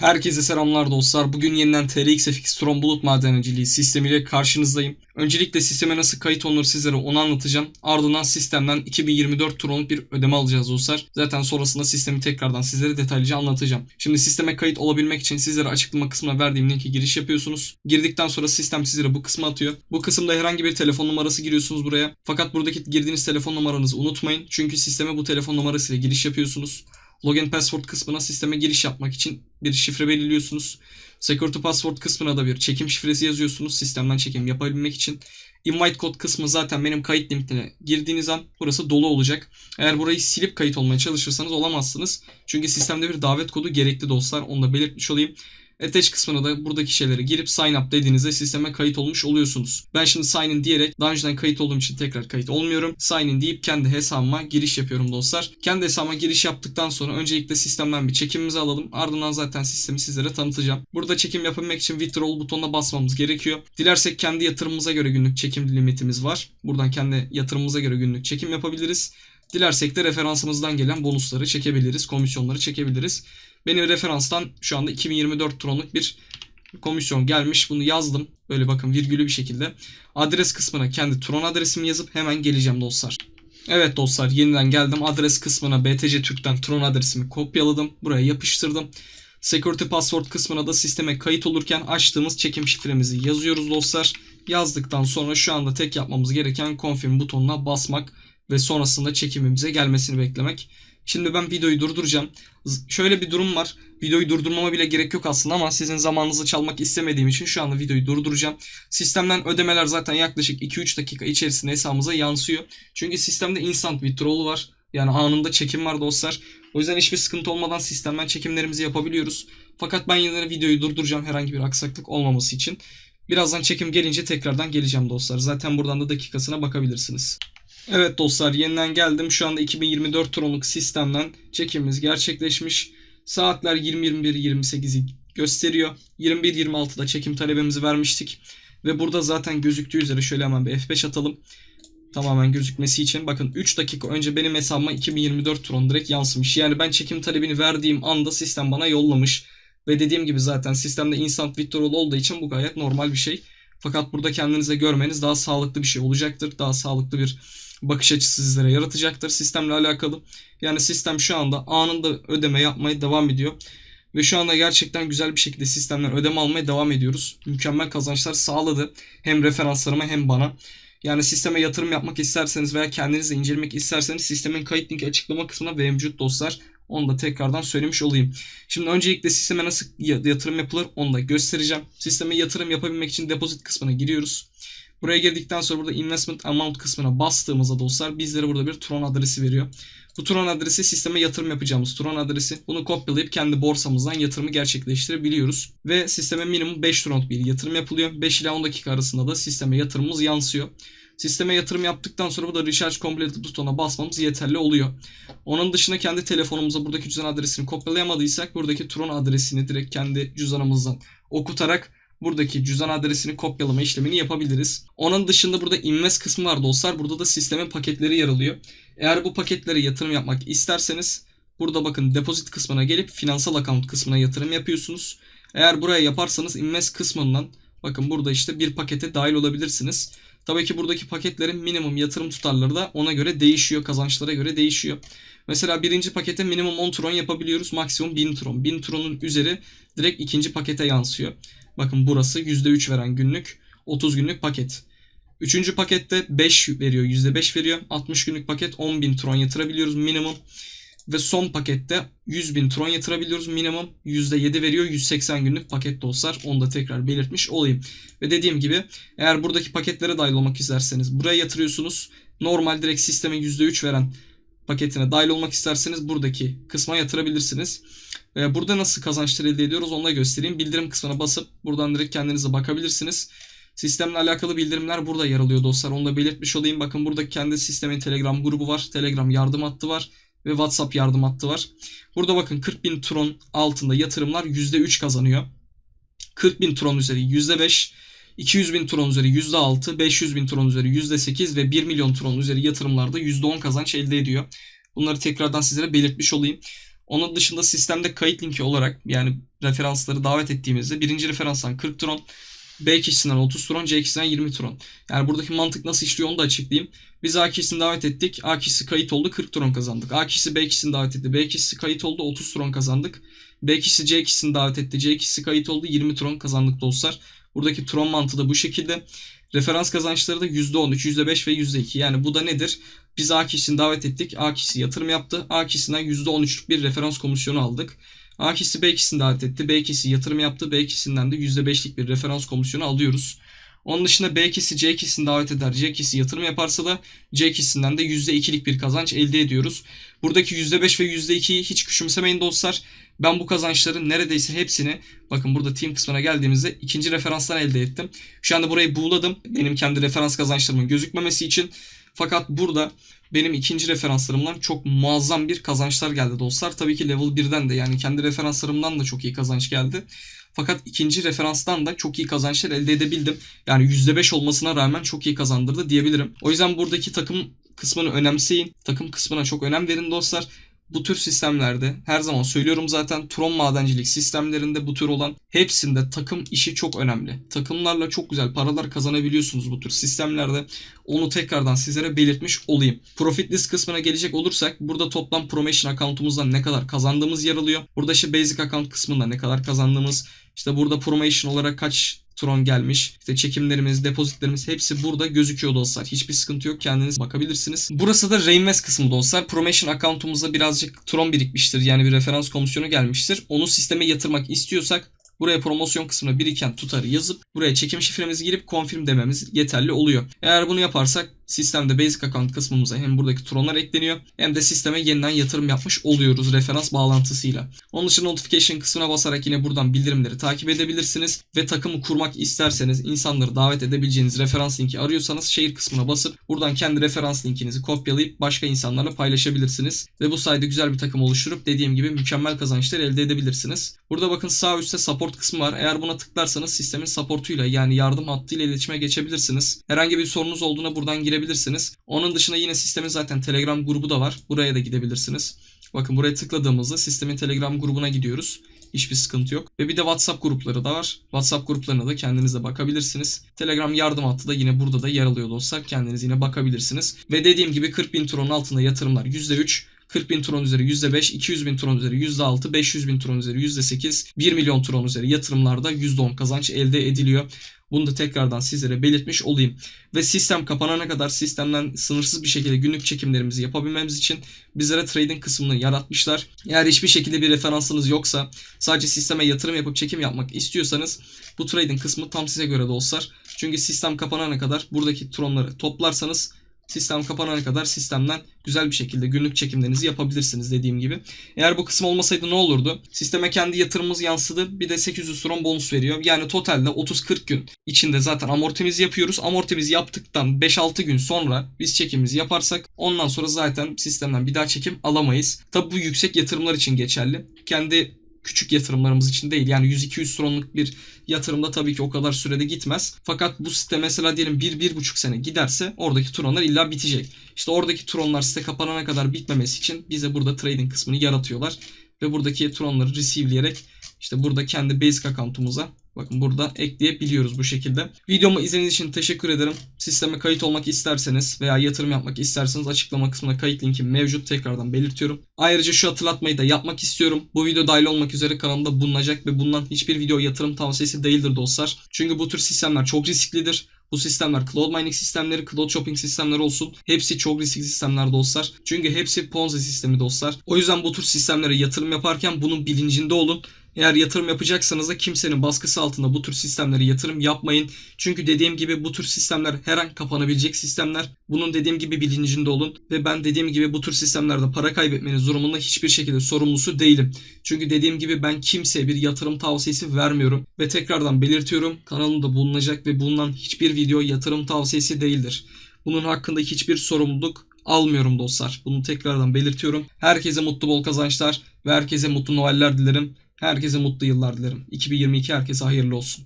Herkese selamlar dostlar. Bugün yeniden TRX FX Tron Bulut Madenciliği sistemiyle karşınızdayım. Öncelikle sisteme nasıl kayıt olunur sizlere onu anlatacağım. Ardından sistemden 2024 Tron'luk bir ödeme alacağız dostlar. Zaten sonrasında sistemi tekrardan sizlere detaylıca anlatacağım. Şimdi sisteme kayıt olabilmek için sizlere açıklama kısmına verdiğim linke giriş yapıyorsunuz. Girdikten sonra sistem sizlere bu kısma atıyor. Bu kısımda herhangi bir telefon numarası giriyorsunuz buraya. Fakat buradaki girdiğiniz telefon numaranızı unutmayın. Çünkü sisteme bu telefon numarasıyla giriş yapıyorsunuz. Login password kısmına sisteme giriş yapmak için bir şifre belirliyorsunuz. Security password kısmına da bir çekim şifresi yazıyorsunuz sistemden çekim yapabilmek için. Invite code kısmı zaten benim kayıt limitine girdiğiniz an burası dolu olacak. Eğer burayı silip kayıt olmaya çalışırsanız olamazsınız. Çünkü sistemde bir davet kodu gerekli dostlar. Onu da belirtmiş olayım. Attach kısmına da buradaki şeyleri girip sign up dediğinizde sisteme kayıt olmuş oluyorsunuz. Ben şimdi sign in diyerek daha önceden kayıt olduğum için tekrar kayıt olmuyorum. Sign in deyip kendi hesabıma giriş yapıyorum dostlar. Kendi hesabıma giriş yaptıktan sonra öncelikle sistemden bir çekimimizi alalım. Ardından zaten sistemi sizlere tanıtacağım. Burada çekim yapabilmek için withdrawal butonuna basmamız gerekiyor. Dilersek kendi yatırımımıza göre günlük çekim limitimiz var. Buradan kendi yatırımımıza göre günlük çekim yapabiliriz. Dilersek de referansımızdan gelen bonusları çekebiliriz, komisyonları çekebiliriz. Benim referanstan şu anda 2024 tronluk bir komisyon gelmiş. Bunu yazdım. Böyle bakın virgülü bir şekilde. Adres kısmına kendi tron adresimi yazıp hemen geleceğim dostlar. Evet dostlar yeniden geldim. Adres kısmına BTC Türk'ten tron adresimi kopyaladım. Buraya yapıştırdım. Security password kısmına da sisteme kayıt olurken açtığımız çekim şifremizi yazıyoruz dostlar. Yazdıktan sonra şu anda tek yapmamız gereken confirm butonuna basmak ve sonrasında çekimimize gelmesini beklemek. Şimdi ben videoyu durduracağım. Şöyle bir durum var. Videoyu durdurmama bile gerek yok aslında ama sizin zamanınızı çalmak istemediğim için şu anda videoyu durduracağım. Sistemden ödemeler zaten yaklaşık 2-3 dakika içerisinde hesabımıza yansıyor. Çünkü sistemde instant withdrawal var. Yani anında çekim var dostlar. O yüzden hiçbir sıkıntı olmadan sistemden çekimlerimizi yapabiliyoruz. Fakat ben yine de videoyu durduracağım herhangi bir aksaklık olmaması için. Birazdan çekim gelince tekrardan geleceğim dostlar. Zaten buradan da dakikasına bakabilirsiniz. Evet dostlar yeniden geldim. Şu anda 2024 tronluk sistemden çekimimiz gerçekleşmiş. Saatler 20.21-28'i gösteriyor. 21.26'da çekim talebimizi vermiştik. Ve burada zaten gözüktüğü üzere şöyle hemen bir F5 atalım. Tamamen gözükmesi için. Bakın 3 dakika önce benim hesabıma 2024 tron direkt yansımış. Yani ben çekim talebini verdiğim anda sistem bana yollamış. Ve dediğim gibi zaten sistemde instant withdrawal olduğu için bu gayet normal bir şey. Fakat burada kendinize görmeniz daha sağlıklı bir şey olacaktır. Daha sağlıklı bir bakış açısı sizlere yaratacaktır sistemle alakalı. Yani sistem şu anda anında ödeme yapmaya devam ediyor. Ve şu anda gerçekten güzel bir şekilde sistemden ödeme almaya devam ediyoruz. Mükemmel kazançlar sağladı. Hem referanslarıma hem bana. Yani sisteme yatırım yapmak isterseniz veya kendiniz de incelemek isterseniz sistemin kayıt linki açıklama kısmına mevcut dostlar. Onu da tekrardan söylemiş olayım. Şimdi öncelikle sisteme nasıl ya- yatırım yapılır onu da göstereceğim. Sisteme yatırım yapabilmek için depozit kısmına giriyoruz. Buraya girdikten sonra burada investment amount kısmına bastığımızda dostlar bizlere burada bir Tron adresi veriyor. Bu Tron adresi sisteme yatırım yapacağımız Tron adresi. Bunu kopyalayıp kendi borsamızdan yatırımı gerçekleştirebiliyoruz. Ve sisteme minimum 5 Tron bir yatırım yapılıyor. 5 ila 10 dakika arasında da sisteme yatırımımız yansıyor. Sisteme yatırım yaptıktan sonra burada Recharge Completed butonuna basmamız yeterli oluyor. Onun dışında kendi telefonumuza buradaki cüzdan adresini kopyalayamadıysak buradaki Tron adresini direkt kendi cüzdanımızdan okutarak buradaki cüzdan adresini kopyalama işlemini yapabiliriz. Onun dışında burada invest kısmı var dostlar. Burada da sistemin paketleri yer alıyor. Eğer bu paketlere yatırım yapmak isterseniz burada bakın depozit kısmına gelip finansal account kısmına yatırım yapıyorsunuz. Eğer buraya yaparsanız invest kısmından bakın burada işte bir pakete dahil olabilirsiniz. Tabii ki buradaki paketlerin minimum yatırım tutarları da ona göre değişiyor. Kazançlara göre değişiyor. Mesela birinci pakete minimum 10 tron yapabiliyoruz. Maksimum 1000 tron. 1000 tronun üzeri direkt ikinci pakete yansıyor. Bakın burası %3 veren günlük 30 günlük paket. Üçüncü pakette 5 veriyor. %5 veriyor. 60 günlük paket 10.000 tron yatırabiliyoruz minimum. Ve son pakette 100.000 tron yatırabiliyoruz minimum. %7 veriyor. 180 günlük paket dostlar. Onu da tekrar belirtmiş olayım. Ve dediğim gibi eğer buradaki paketlere dahil olmak isterseniz buraya yatırıyorsunuz. Normal direkt sisteme %3 veren paketine dahil olmak isterseniz buradaki kısma yatırabilirsiniz. Ve burada nasıl kazançlar elde ediyoruz onu da göstereyim. Bildirim kısmına basıp buradan direkt kendinize bakabilirsiniz. Sistemle alakalı bildirimler burada yer alıyor dostlar. Onu da belirtmiş olayım. Bakın burada kendi sistemin Telegram grubu var. Telegram yardım hattı var. Ve WhatsApp yardım hattı var. Burada bakın 40.000 tron altında yatırımlar %3 kazanıyor. 40.000 tron üzeri %5. 200.000 tron üzeri %6. 500.000 tron üzeri %8 ve 1 milyon tron üzeri yatırımlarda %10 kazanç elde ediyor. Bunları tekrardan sizlere belirtmiş olayım. Onun dışında sistemde kayıt linki olarak yani referansları davet ettiğimizde birinci referanstan 40 tron, B kişisinden 30 tron, C kişisinden 20 tron. Yani buradaki mantık nasıl işliyor onu da açıklayayım. Biz A kişisini davet ettik. A kişisi kayıt oldu 40 tron kazandık. A kişisi B kişisini davet etti. B kişisi kayıt oldu 30 tron kazandık. B kişisi C kişisini davet etti. C kişisi kayıt oldu 20 tron kazandık dostlar. Buradaki tron mantığı da bu şekilde. Referans kazançları da %13, %5 ve %2. Yani bu da nedir? Biz A kişisini davet ettik. A kişisi yatırım yaptı. A kişisinden %13'lük bir referans komisyonu aldık. A kişisi B kişisini davet etti. B kişisi yatırım yaptı. B kişisinden de %5'lik bir referans komisyonu alıyoruz. Onun dışında B kişisi C kişisini davet eder. C kişisi yatırım yaparsa da C kişisinden de %2'lik bir kazanç elde ediyoruz. Buradaki %5 ve %2'yi hiç küçümsemeyin dostlar. Ben bu kazançların neredeyse hepsini bakın burada team kısmına geldiğimizde ikinci referanstan elde ettim. Şu anda burayı buğuladım. Benim kendi referans kazançlarımın gözükmemesi için. Fakat burada benim ikinci referanslarımdan çok muazzam bir kazançlar geldi dostlar. Tabii ki level 1'den de yani kendi referanslarımdan da çok iyi kazanç geldi. Fakat ikinci referanstan da çok iyi kazançlar elde edebildim. Yani %5 olmasına rağmen çok iyi kazandırdı diyebilirim. O yüzden buradaki takım kısmını önemseyin. Takım kısmına çok önem verin dostlar. Bu tür sistemlerde her zaman söylüyorum zaten Tron madencilik sistemlerinde bu tür olan hepsinde takım işi çok önemli. Takımlarla çok güzel paralar kazanabiliyorsunuz bu tür sistemlerde. Onu tekrardan sizlere belirtmiş olayım. Profit list kısmına gelecek olursak burada toplam promotion account'umuzdan ne kadar kazandığımız yer alıyor. Burada işte basic account kısmında ne kadar kazandığımız, işte burada promotion olarak kaç Tron gelmiş. İşte çekimlerimiz, depozitlerimiz hepsi burada gözüküyor dostlar. Hiçbir sıkıntı yok. Kendiniz bakabilirsiniz. Burası da Reinvest kısmı dostlar. Promotion account'umuzda birazcık Tron birikmiştir. Yani bir referans komisyonu gelmiştir. Onu sisteme yatırmak istiyorsak Buraya promosyon kısmına biriken tutarı yazıp buraya çekim şifremizi girip confirm dememiz yeterli oluyor. Eğer bunu yaparsak sistemde basic account kısmımıza hem buradaki tronlar ekleniyor hem de sisteme yeniden yatırım yapmış oluyoruz referans bağlantısıyla. Onun dışında notification kısmına basarak yine buradan bildirimleri takip edebilirsiniz ve takımı kurmak isterseniz insanları davet edebileceğiniz referans linki arıyorsanız şehir kısmına basıp buradan kendi referans linkinizi kopyalayıp başka insanlarla paylaşabilirsiniz ve bu sayede güzel bir takım oluşturup dediğim gibi mükemmel kazançlar elde edebilirsiniz. Burada bakın sağ üstte support kısmı var. Eğer buna tıklarsanız sistemin supportuyla yani yardım hattıyla iletişime geçebilirsiniz. Herhangi bir sorunuz olduğuna buradan girebilirsiniz girebilirsiniz. Onun dışında yine sistemin zaten Telegram grubu da var. Buraya da gidebilirsiniz. Bakın buraya tıkladığımızda sistemin Telegram grubuna gidiyoruz. Hiçbir sıkıntı yok. Ve bir de WhatsApp grupları da var. WhatsApp gruplarına da kendiniz de bakabilirsiniz. Telegram yardım hattı da yine burada da yer alıyor dostlar. Kendiniz yine bakabilirsiniz. Ve dediğim gibi 40 bin tronun altında yatırımlar %3, 40 bin tron üzeri %5, 200 bin tron üzeri %6, 500 bin tron üzeri %8, 1 milyon tron üzeri yatırımlarda %10 kazanç elde ediliyor. Bunu da tekrardan sizlere belirtmiş olayım. Ve sistem kapanana kadar sistemden sınırsız bir şekilde günlük çekimlerimizi yapabilmemiz için bizlere trading kısmını yaratmışlar. Eğer hiçbir şekilde bir referansınız yoksa sadece sisteme yatırım yapıp çekim yapmak istiyorsanız bu trading kısmı tam size göre dostlar. Çünkü sistem kapanana kadar buradaki tronları toplarsanız Sistem kapanana kadar sistemden güzel bir şekilde günlük çekimlerinizi yapabilirsiniz dediğim gibi. Eğer bu kısım olmasaydı ne olurdu? Sisteme kendi yatırımımız yansıdı. Bir de 800 tron bonus veriyor. Yani totalde 30-40 gün içinde zaten amortimizi yapıyoruz. Amortimizi yaptıktan 5-6 gün sonra biz çekimimizi yaparsak ondan sonra zaten sistemden bir daha çekim alamayız. Tabi bu yüksek yatırımlar için geçerli. Kendi küçük yatırımlarımız için değil. Yani 100-200 tronluk bir yatırımda tabii ki o kadar sürede gitmez. Fakat bu site mesela diyelim 1-1,5 sene giderse oradaki tronlar illa bitecek. İşte oradaki tronlar site kapanana kadar bitmemesi için bize burada trading kısmını yaratıyorlar. Ve buradaki tronları receive'leyerek işte burada kendi basic account'umuza Bakın burada ekleyebiliyoruz bu şekilde. Videomu izlediğiniz için teşekkür ederim. Sisteme kayıt olmak isterseniz veya yatırım yapmak isterseniz açıklama kısmında kayıt linki mevcut. Tekrardan belirtiyorum. Ayrıca şu hatırlatmayı da yapmak istiyorum. Bu video dahil olmak üzere kanalımda bulunacak ve bulunan hiçbir video yatırım tavsiyesi değildir dostlar. Çünkü bu tür sistemler çok risklidir. Bu sistemler cloud mining sistemleri, cloud shopping sistemleri olsun. Hepsi çok riskli sistemler dostlar. Çünkü hepsi Ponzi sistemi dostlar. O yüzden bu tür sistemlere yatırım yaparken bunun bilincinde olun. Eğer yatırım yapacaksanız da kimsenin baskısı altında bu tür sistemlere yatırım yapmayın. Çünkü dediğim gibi bu tür sistemler her an kapanabilecek sistemler. Bunun dediğim gibi bilincinde olun. Ve ben dediğim gibi bu tür sistemlerde para kaybetmeniz durumunda hiçbir şekilde sorumlusu değilim. Çünkü dediğim gibi ben kimseye bir yatırım tavsiyesi vermiyorum. Ve tekrardan belirtiyorum kanalımda bulunacak ve bulunan hiçbir video yatırım tavsiyesi değildir. Bunun hakkında hiçbir sorumluluk almıyorum dostlar. Bunu tekrardan belirtiyorum. Herkese mutlu bol kazançlar ve herkese mutlu Noeller dilerim. Herkese mutlu yıllar dilerim. 2022 herkese hayırlı olsun.